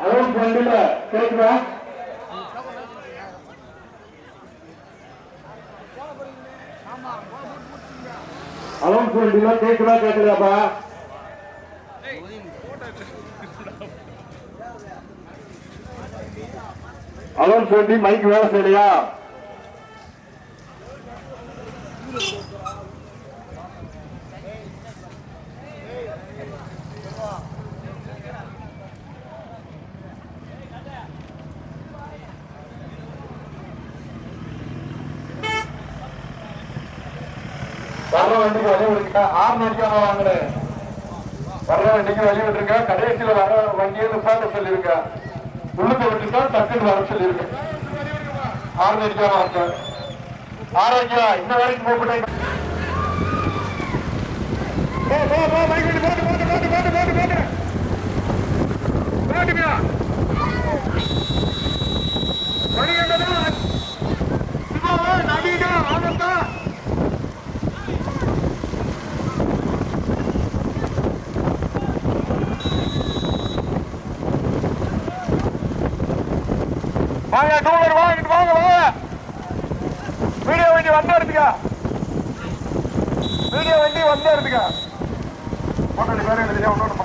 Alone பண்ணில கேக்குதா alone பண்ணில கேக்குதா கேக்குதாப்பா அலோன் பண்ணி மைக் வேலை செய்யலையா? வண்டிக்கு வழி விடுங்க ஆறு மணிக்காக வாங்கின வர்ற வண்டிக்கு வழி விட்டுருங்க கடைசியில் வர வண்டியை நிப்பாட்ட சொல்லியிருங்க உள்ளுக்கு தான் டக்குன்னு வர சொல்லியிருங்க ஆறு மணிக்காக வாங்க ஆரோக்கியம் இன்ன வரைக்கும் கூப்பிட்டேன். வாங்க டூலர் வாங்கிட்டு வாங்க வாங்க. வீடியோ வண்டி வந்தே எடுத்துக்க. வீடியோ வண்டி வந்தே எடுத்துக்க. ஒன்று பேர் எழுதியா ஒன்று ஒன்று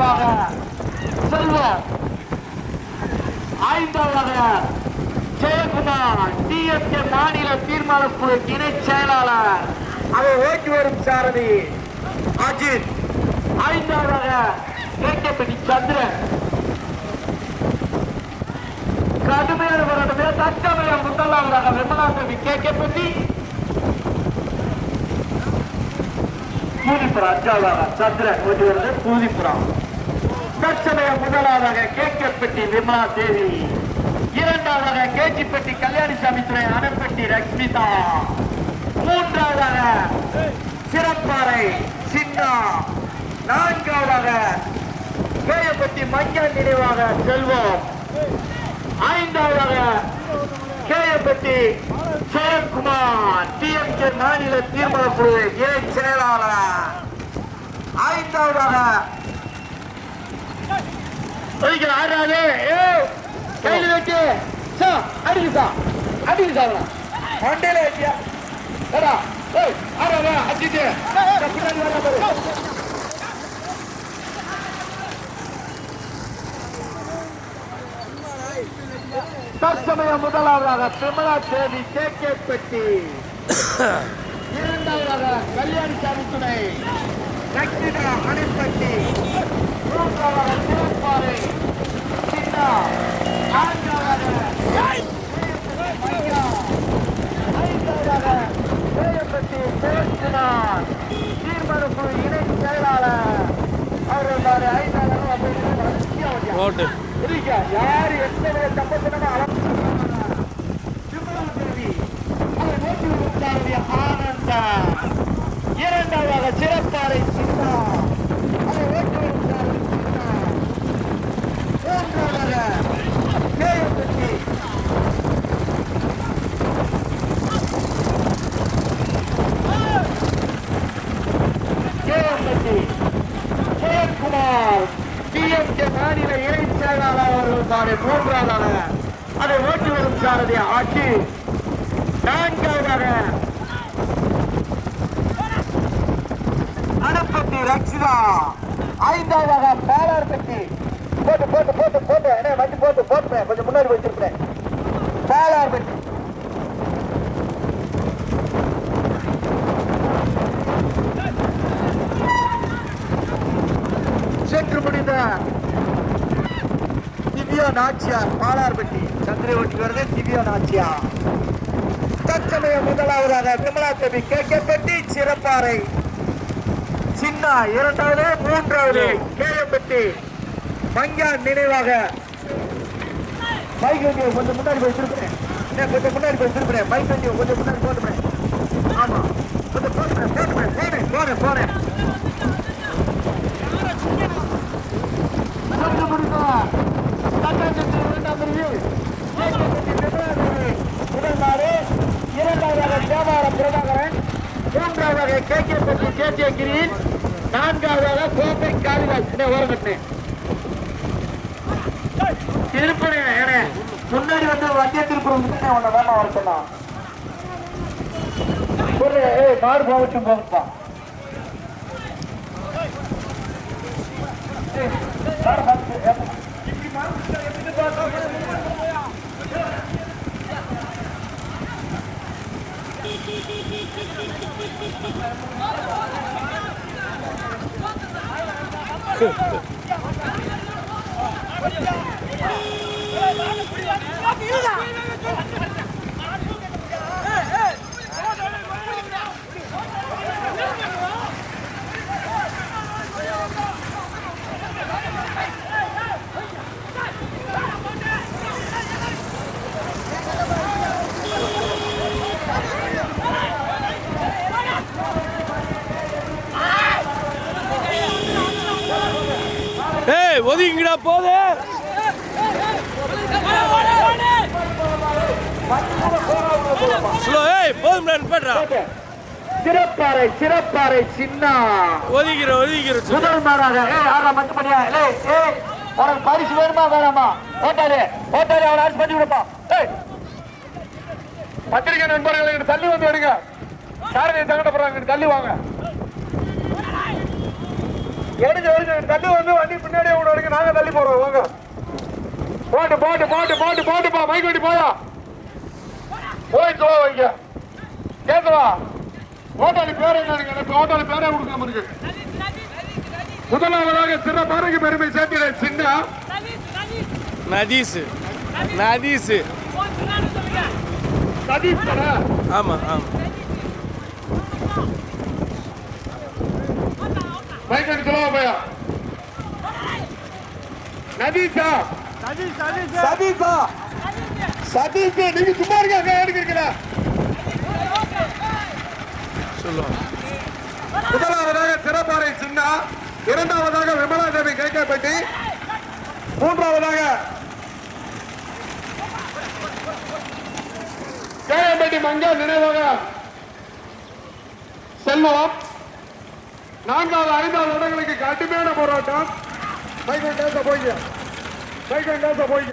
மங்கியான் நினைவாக செல்வம் ஐந்தாவதாக ஜெயக்குமார் டிஎம்கே மாநில தீர்மான குழு இணை செயலாளர். அதை ஓட்டி வரும் சாரதி அஜித். ஐந்தாவதாக கேட்கப்பட்டி சந்திரன். கடுமையான போராட்டமே தற்சமய முதலாவதாக விமலாதேவி கேட்கப்பட்டி பூதிப்புறம் அஞ்சாவதாக சந்திரன் ஓட்டி வருது பூதிப்புறம் தற்சமய முதலாவதாக கேட்கப்பட்டி விமலா தேவி. இரண்டாவதாக கேச்சிப்பட்டி கல்யாணிசாமி துறை அனப்பட்டி லட்சுமிதா மூன்றாவதாக சிறப்பாறை சின்னா. நான்காவதாக கேயப்பட்டி மஞ்சள் நினைவாக செல்வம். ஐந்தாவதாக கேயப்பட்டி ஜெயக்குமார் டிஎம்கே மாநில தீர்மான குழு இணை செயலாளர். ஐந்தாவதாக ஒதுக்கிற ஆறாவது ஏ கையில வச்சு சா அடிக்கு சா. அடிக்கு சாவலாம் மண்டையில வச்சியா ஏடா ஏய் ஆறாவா அடிச்சு பின்னாடி வரலாம் பாரு. தற்சமய முதலாவதாக விமலா தேவி கே கே பெட்டி இரண்டாவதாக கல்யாணிசாமி துணை லட்சுமிதா அணைப்பட்டி மூன்றாவதாக சிறப்பாறை சின்னா நான்காவதாக ஐயா, ஐந்தாவதாக சேயப்பட்டி பேசுனார் தீர்மானப்பு இணை செயலாளர் அவர்கள் பாரு ஐந்தாவது அப்படின்னு ஓட்டு இருக்கா யாரு எத்தனை தப்பத்தனமா ஆனந்த இரண்டாவதாக சிறப்பாறை சின்னா அதை ஓட்டு வருகிறார் சின்னா மூன்றாவதாக கேயப்பட்டி கேயப்பட்டி ஜெயக்குமார் டிஎம்கே மாநில இணை சாலை மூன்றாவதாக அதை ஓட்டி வரும் சாரதி ஆட்சி. நான்காவதாக அனுப்பட்டி ரக்ஷிதா ஐந்தாவதாக பாலார்பட்டி போட்டு போட்டு போட்டு போட்டு. என்ன வண்டி போட்டு போட்டுப்பேன் கொஞ்சம் முன்னாடி வச்சிருப்பேன் பாலார்பட்டி சென்று முடிந்த திவ்யா நாச்சியார் பாலார்பட்டி. சந்திரவட்டி வருது திவ்யா நாச்சியார் தற்சமய முதலாவதாக விமலா தேவி கேட்கப்பட்டி சிறப்பாறை. சின்ன இரண்டாவது மூன்றாவது கேஎம்பட்டி மங்கியான் நினைவாக. மைக் வண்டியை கொஞ்சம் முன்னாடி போய் திருப்பினேன் கொஞ்சம் முன்னாடி போய் திருப்பினேன் மைக் வண்டியை கொஞ்சம் முன்னாடி போட்டுப்பேன் ஆமா. கொஞ்சம் போட்டுப்பேன் போட்டுப்பேன் போனேன் போனேன் போனேன் சென்று முடிந்தார் சட்டமன்ற இரண்டாம் பிரிவு கேட்கப்பட்டி விமலாதேவி முதல் நாடு இரண்டாவதாக தேவாரம் பிரபாகரன் மூன்றாவதாக கே கே பட்டி கேட்டிய கிரீன் நான்காவதாக கோப்பை காளிதாஸ் என்ன ஓரம் கட்டினேன் திருப்பணி ஏனே முன்னாடி வந்து வண்டிய திருப்பூர் முன்னாடி உன்னை வேணா வர சொன்னா ஒரு ஏய் மாடு போகட்டும் போகப்பா ஏய், மாடு பார்த்து, ஏய் ஒதுங்கிடா சிறப்பாறை சிறப்பாறை சின்ன. ஒதுக்கிற ஒதுக்கிற முதல் மாறாக ஆறா மத்து பண்ணியா? ஏய் ஏய் உனக்கு பரிசு வேணுமா வேணாமா? ஓட்டாரு ஓட்டாரு அவனை அரசு பண்ணி விடுப்பா ஏய். பத்திரிகை நண்பர்கள் தள்ளி வந்து எடுங்க. சாரதியை போறாங்க? தள்ளி வாங்க. எடுங்க எடுங்க தள்ளி வந்து வண்டி பின்னாடியே எடுங்க. நாங்க தள்ளி போறோம் வாங்க. போட்டு போட்டு போட்டு போட்டு போட்டுப்பா. மைக் வண்டி போயா? போய் சொல்ல வைங்க. கேட்கவா ஓட்டாளி பேர் என்ன இருக்கு எனக்கு ஓட்டாளி பேரே கொடுக்காம இருக்கு முதலாவதாக சிறப்பாறைக்கு பெருமை சேர்க்கிற சின்ன நதீஸ் நதீஸ் சதீஷ் தானே? ஆமா ஆமா. மைக் வண்டி சொல்லுவா பையா. நதீஷா. சதீஷா. சதீஷ் நீங்க சும்மா இருக்காங்க எடுக்கிறீங்களா முதலாவதாக சிறப்பாறை சின்ன இரண்டாவதாக விமலா தேவி கேட்கப்பட்டி மூன்றாவதாக கேஎம்பட்டி மங்கா நினைவாக செல்வம். நான்காவது ஐந்தாவது இடங்களுக்கு கடுமையான போராட்டம். பேச போய்ங்க. மைக்கன் பேச போய்ங்க.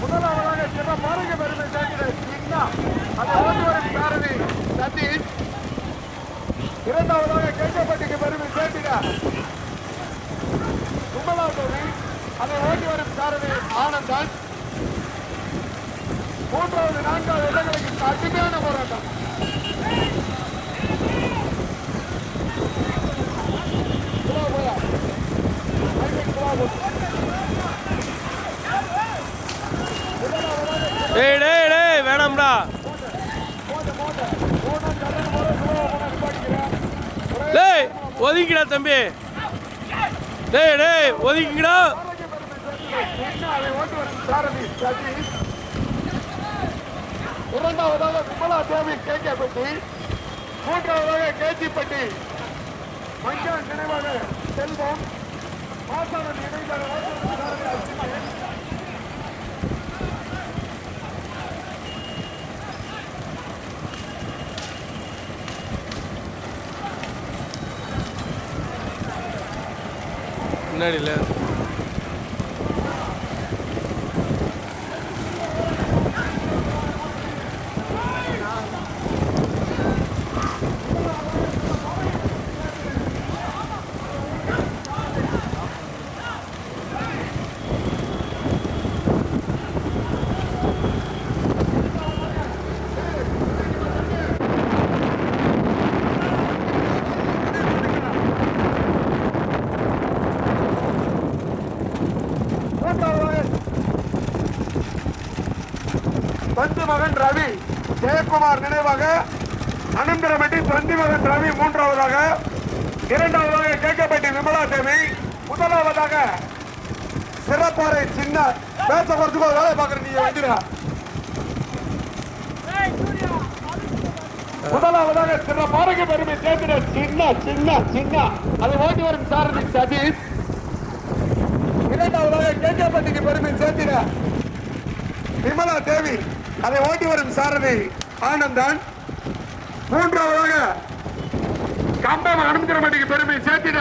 முதலாவதாக சின்ன பாருங்க பெருமை சேர்க்கிற சின்ன அதை ஓட்டு வரும் சாரதி சதீஷ் இரண்டாவதாக கேட்கப்பட்டிக்கு பெருமை சேர்த்திட கும்பலாதேவி அதை ஓட்டி வரும் சாரதி ஆனந்தான் மூன்றாவது நான்காவது இடங்களுக்கு கடுமையான போராட்டம். டேய் டேய் டேய் வேணாம்டா. டேய் ஒதுக்கிடா தம்பி. டேய் டேய் ஒதுங்கிடா அதை ஓட்டு வரும் சாரதி சதீஷ் இரண்டாவதாக விமலா தேவி கேகேப்பட்டி மூன்றாவதாக கேஜிப்பட்டி மஞ்சள் நினைவாக செல்வம் மாசானன் இணைந்த சாரதி அஸ்வினி. முன்னாடி இல்லை மூன்றாவதாக தந்தி மகன் ரவி ஜெயக்குமார் நினைவாக அனந்தரமெட்டி சந்திமகன் ரவி மூன்றாவதாக இரண்டாவதாக கேட்கப்பட்டி விமலா தேவி முதலாவதாக சிறப்பாறை சின்ன பேச குறைச்சுக்கோ வேலை பார்க்குற நீங்க வந்துடா முதலாவதாக சிறப்பாறைக்கு பெருமை சேர்க்கிற சின்ன சின்ன சின்ன அதை ஓட்டி வரும் சாரதி சதீஷ். இரண்டாவதாக கேட்கப்பட்டிக்கு பெருமை சேர்த்திட விமலா தேவி அதை ஓட்டி வரும் சாரதி ஆனந்தன் மூன்றாவதாக கம்பம் அனுமதிரமட்டிக்கு பெருமை சேர்த்திட.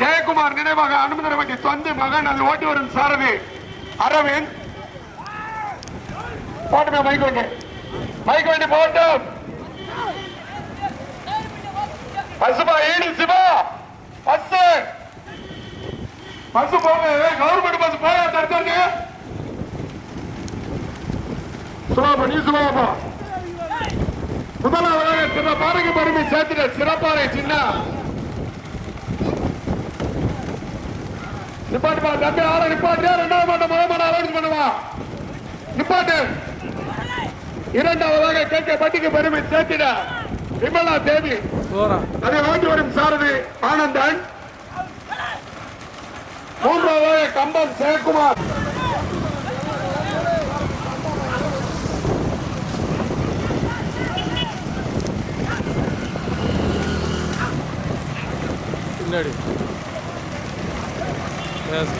ஜெயக்குமார் நினைவாக அனுமதிரமட்டி சொந்த மகன் அதை ஓட்டி வரும் சாரதி அரவிந்த். போட்டுமே மைக் வண்டி. மைக் வண்டி போட்டும். பசுபா ஏடி சிவா. பஸ் பஸ் போங்க கவர்மெண்ட் பஸ் போக தடுத்தாங்க சுலாபா நீ சுலாபா முதலாவதாக சின்ன பாறைக்கு பெருமை சேர்த்துட்ட சிறப்பாறை சின்ன. நிப்பாட்டு பா தம்பி ஆள நிப்பாட்டு. ரெண்டாவது மாட்டம் முதல் மாட்டம் அலௌன்ஸ் பண்ணுவா. நிப்பாட்டு. இரண்டாவதாக கேட்க பட்டிக்கு பெருமை சேர்த்திட. விமலா தேவி. அதை ஓட்டி வரும் சாரதி ஆனந்தன். மூன்றாவதாக கம்பம் ஜெயக்குமார். பின்னாடி. பேசு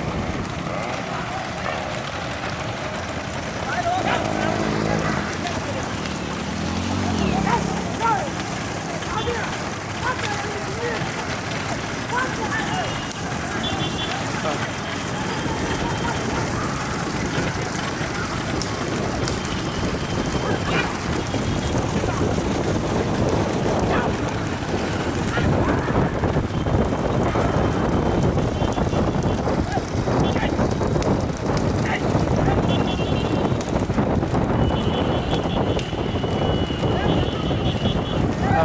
ஆ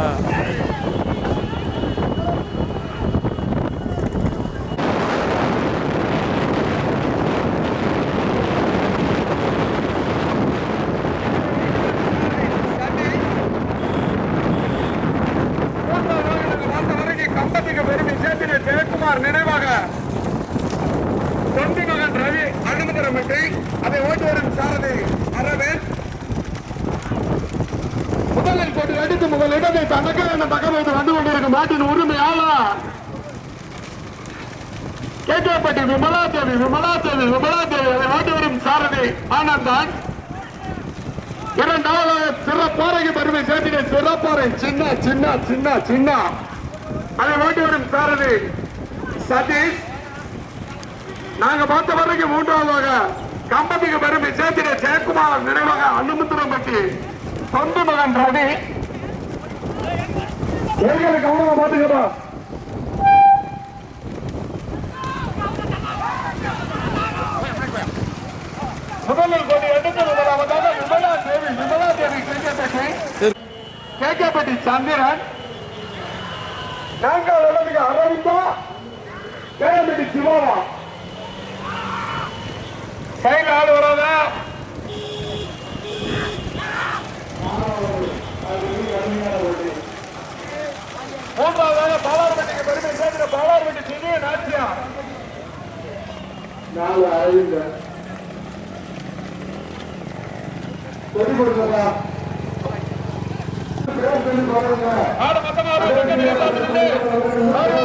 கம்பத்துக்கு பெருமை சேர்த்திட ஜெயக்குமார் நினைவாக தொண்டி மகன் ரவி அனுமதிரமிட்டு அதை ஓட்டி வரும் சாரதி அரவிந்த் முதலில் போட்டு அடித்து முதல் இடத்தை தனக்கு என தகவல் வைத்து வந்து கொண்டிருக்கும் நாட்டின் உரிமையாளர் கேட்கப்பட்டி விமலா தேவி விமலா தேவி அதை ஓட்டி வரும் சாரதி ஆனந்தான் இரண்டாவது சிறப்பாறைக்கு பெருமை சேர்த்திட சிறப்பாறை சின்ன சின்ன சின்ன சின்ன. அதை ஓட்டி வரும் சாரதி. சதீஷ் நாங்க பார்த்த வரைக்கும் மூன்றாவதாக கம்பத்துக்கு பெருமை சேர்த்திட ஜெயக்குமார் நினைவாக அனுமந்திரம்பட்டி சொந்த மகன் ரவி. கவனமா பாத்துக்கப்பா முதலில் கொண்டு எடுத்து முதலாவதாக விமலா தேவி விமலா தேவி கிரிக்கெட் கேட்கப்பட்டி சந்திரன். நாங்கள் இடத்துக்கு அரவிந்தா. கேக்கப்பட்டி சிவாவா. கையில் ஆள் வராதா. மூன்றாவதாக பாலார்பட்டிக்கு பெருமை சேர்ந்த பாலார்பட்டி சிறிய நாச்சியார். நாலு சொல்லிக் கொடி கொடுத்ததா ஆடு மொத்தமாக